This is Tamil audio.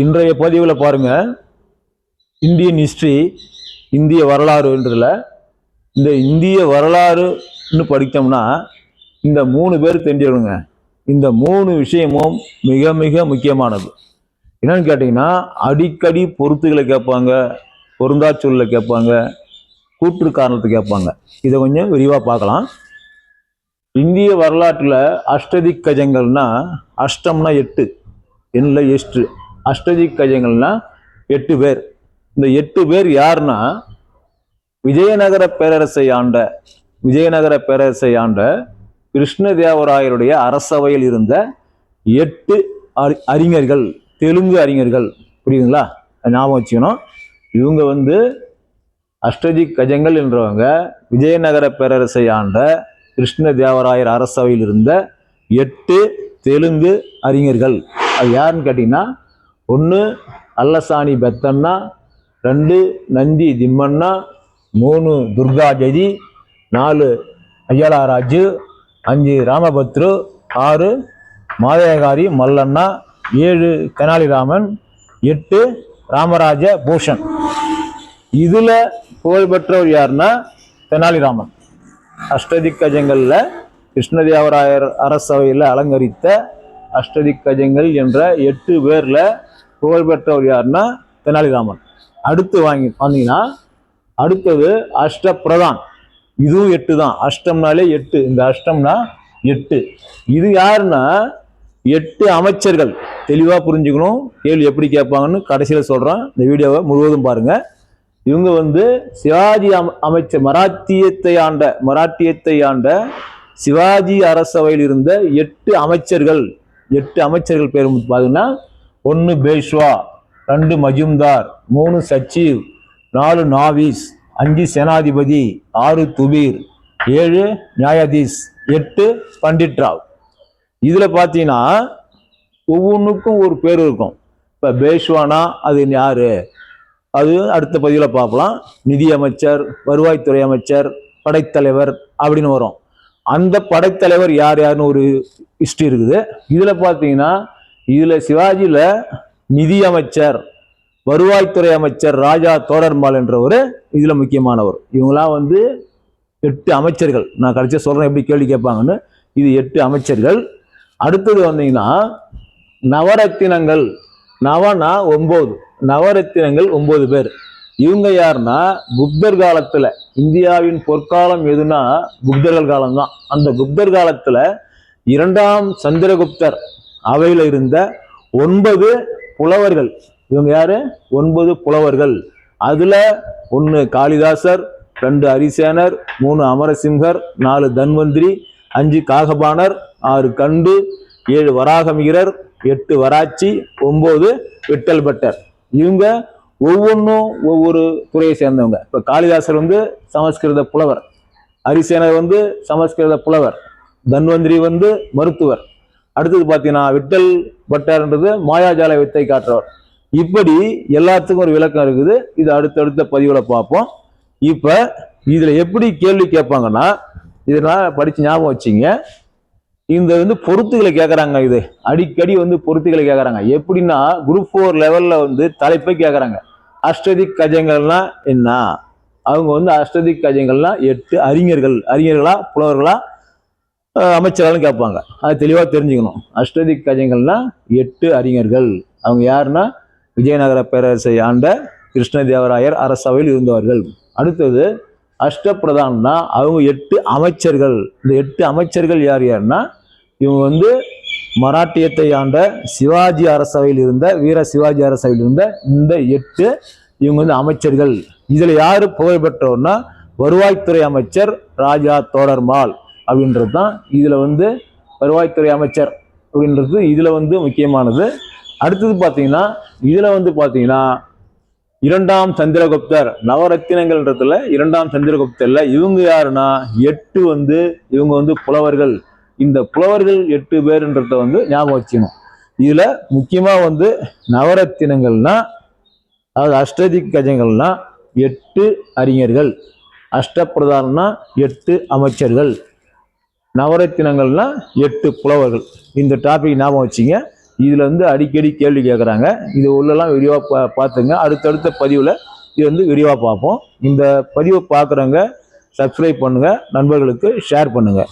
இன்றைய பதிவில் பாருங்க. இந்தியன் ஹிஸ்ட்ரி இந்திய வரலாறுன்றதுல இந்த இந்திய வரலாறுன்னு படித்தோம்னா இந்த மூணு பேர் தெரிஞ்சிடணுங்க இந்த மூணு விஷயமும் மிக மிக முக்கியமானது. என்னன்னு கேட்டிங்கன்னா அடிக்கடி பொருத்துகளை கேட்பாங்க பொருந்தா சொல்ல கேட்பாங்க கூற்று காரணத்தை கேட்பாங்க. இதை கொஞ்சம் விரிவாக பார்க்கலாம். இந்திய வரலாற்றில் அஷ்டதி கஜங்கள்னா அஷ்டம்னா எட்டு எண்ணில் எஷ்டு அஷ்டதிக் கஜங்கள்னா எட்டு பேர். இந்த எட்டு பேர் யாருன்னா விஜயநகர பேரரசை ஆண்ட விஜயநகர பேரரசை ஆண்ட கிருஷ்ணதேவராயருடைய அரசவையில் இருந்த எட்டு அறி- அறிஞர்கள் தெலுங்கு அறிஞர்கள். புரியுதுங்களா? ஞாபகம் வச்சுக்கணும். இவங்க வந்து அஷ்டஜி கஜங்கள் என்றவங்க விஜயநகர பேரரசை ஆண்ட கிருஷ்ணதேவராயர் அரசவையில் இருந்த எட்டு தெலுங்கு அறிஞர்கள். அது யாருன்னு கேட்டிங்கன்னா ஒன்று அல்லசாணி பெத்தண்ணா ரெண்டு நந்தி திம்மண்ணா மூணு துர்காஜதி நாலு அய்யலாராஜு அஞ்சு ராமபத்ரு ஆறு மாதேகாரி மல்லண்ணா ஏழு தெனாலிராமன் எட்டு ராமராஜ பூஷன். இதில் புகழ்பெற்றவர் யாருன்னா தெனாலிராமன். அஷ்டதிக்கஜங்களில் கிருஷ்ணதேவராயர் அரசவையில் அலங்கரித்த அஷ்டதிக்கஜங்கள் என்ற எட்டு பேரில் புகழ்பெற்றவர் யாருன்னா தெனாலிராமன். அடுத்து வாங்கி பார்த்தீங்கன்னா அடுத்தது அஷ்டபிரதான் இதுவும் எட்டு தான். அஷ்டம்னாலே எட்டு. இந்த அஷ்டம்னா எட்டு. இது யாருன்னா எட்டு அமைச்சர்கள். தெளிவாக புரிஞ்சுக்கணும். கேள்வி எப்படி கேட்பாங்கன்னு கடைசியில் சொல்கிறேன் இந்த வீடியோவை முழுவதும் பாருங்கள் இவங்க வந்து சிவாஜி அம அமைச்சர் மராத்தியத்தை ஆண்ட மராட்டியத்தை ஆண்ட சிவாஜி அரசவையில் இருந்த எட்டு அமைச்சர்கள். எட்டு அமைச்சர்கள் பேர் பார்த்தீங்கன்னா ஒன்று பேஷ்வா ரெண்டு மஜும்தார் மூணு சச்சிவ் நாலு நாவிஸ் அஞ்சு சேனாதிபதி ஆறு துபீர் ஏழு நியாயாதீஸ் எட்டு பண்டிட் ராவ் இதில் பார்த்தீங்கன்னா ஒவ்வொன்றுக்கும் ஒரு பேர் இருக்கும். இப்போ பேஷ்வானா அது யார்? அது அடுத்த பதிவில் பார்க்கலாம் நிதி அமைச்சர் வருவாய்த்துறை அமைச்சர் படைத்தலைவர் அப்படின்னு வரும். அந்த படைத்தலைவர் யார் யாருன்னு ஒரு ஹிஸ்ட்ரி இருக்குது. இதில் பார்த்தீங்கன்னா இதில் சிவாஜியில் நிதி அமைச்சர் வருவாய்த்துறை அமைச்சர் ராஜா தோடர்மால் என்றவர் இதில் முக்கியமானவர். இவங்களாம் வந்து எட்டு அமைச்சர்கள். நான் கடைசியாக சொல்கிறேன் எப்படி கேள்வி கேட்பாங்கன்னு. இது எட்டு அமைச்சர்கள். அடுத்தது வந்தீங்கன்னா நவரத்தினங்கள். நவனா ஒம்பது நவரத்தினங்கள் ஒம்பது பேர். இவங்க யாருன்னா குப்தர் காலத்துல இந்தியாவின் பொற்காலம் எதுனா குப்தர்கள் காலம்தான். அந்த குப்தர் காலத்துல இரண்டாம் சந்திரகுப்தர் அவையில் இருந்த ஒன்பது புலவர்கள். இவங்க யாரு? ஒன்பது புலவர்கள். அதுல ஒன்று காளிதாசர் ரெண்டு ஹரிசேனர் மூணு அமரசிம்ஹர் நாலு தன்வந்திரி அஞ்சு காகபாணர் ஆறு கண்டு ஏழு வராகமிகரர் எட்டு வராட்சி ஒம்பது விட்டல் பட்டர். இவங்க ஒவ்வொன்றும் ஒவ்வொரு துறையை சேர்ந்தவங்க. இப்போ காளிதாசர் வந்து சமஸ்கிருத புலவர். ஹரிசேனர் வந்து சமஸ்கிருத புலவர். தன்வந்திரி வந்து மருத்துவர். அடுத்தது பார்த்தீங்கன்னா விட்டல் பட்டர்ன்றது மாயாஜால வித்தை காட்டுறவர். இப்படி எல்லாத்துக்கும் ஒரு விளக்கம் இருக்குது. இது அடுத்தடுத்த பதிவில் பார்ப்போம். இப்போ இதில் எப்படி கேள்வி கேட்பாங்கன்னா இதெல்லாம் படித்து ஞாபகம் வச்சிங்க. இந்த வந்து பொருத்துகளை கேட்குறாங்க இது. அடிக்கடி வந்து பொருத்துகளை கேட்குறாங்க எப்படின்னா குரூப் ஃபோர் லெவலில் வந்து தலைப்பை கேட்குறாங்க அஷ்டதிக் கஜங்கள்னா என்ன? அவங்க வந்து அஷ்டதிக் கஜங்கள்னா எட்டு அறிஞர்கள். அறிஞர்களா? புலவர்களா? அமைச்சராலும் கேட்பாங்க. அது தெளிவாக தெரிஞ்சுக்கணும். அஷ்டதிக் கஜங்கள்னா எட்டு அறிஞர்கள். அவங்க யாருன்னா? விஜயநகர பேரரசை ஆண்ட கிருஷ்ணதேவராயர் அரசவையில் இருந்தவர்கள். அடுத்தது அஷ்டப்பிரதான்னா அவங்க எட்டு அமைச்சர்கள். இந்த எட்டு அமைச்சர்கள் யார் யாருன்னா இவங்க வந்து மராட்டியத்தை ஆண்ட சிவாஜி அரசவையில் இருந்த வீர சிவாஜி அரசவையில் இருந்த இந்த எட்டு இவங்க வந்து அமைச்சர்கள். இதில் யார் புகழ்பெற்றோர்னா வருவாய்த்துறை அமைச்சர் ராஜா தோடர்மால் அப்படின்றது தான் இதில் வந்து வருவாய்த்துறை அமைச்சர் அப்படின்றது இதில் வந்து முக்கியமானது. அடுத்தது பார்த்தீங்கன்னா இதில் வந்து பார்த்தீங்கன்னா இரண்டாம் சந்திரகுப்தர் நவரத்தினங்கள்ன்றதுல இரண்டாம் சந்திரகுப்தர்ல இவங்க யாருன்னா எட்டு வந்து இவங்க வந்து புலவர்கள். இந்த புலவர்கள் எட்டு பேருன்றத வந்து ஞாபகம் வச்சுக்கணும். இதில் முக்கியமாக வந்து நவரத்தினங்கள்னா அதாவது அஷ்டதிக் கஜங்கள்னா எட்டு அறிஞர்கள். அஷ்டப்பிரதானம்னா எட்டு அமைச்சர்கள். நவரத்தினங்கள்னா எட்டு புலவர்கள். இந்த டாபிக் ஞாபகம் வச்சுங்க. இதில் வந்து அடிக்கடி கேள்வி கேட்குறாங்க இது உள்ளெல்லாம் விரிவாக பா பார்த்துங்க அடுத்தடுத்த பதிவில் இது வந்து விரிவாக பார்ப்போம் இந்த பதிவை பார்க்குறவங்க சப்ஸ்கிரைப் பண்ணுங்கள் நண்பர்களுக்கு ஷேர் பண்ணுங்கள்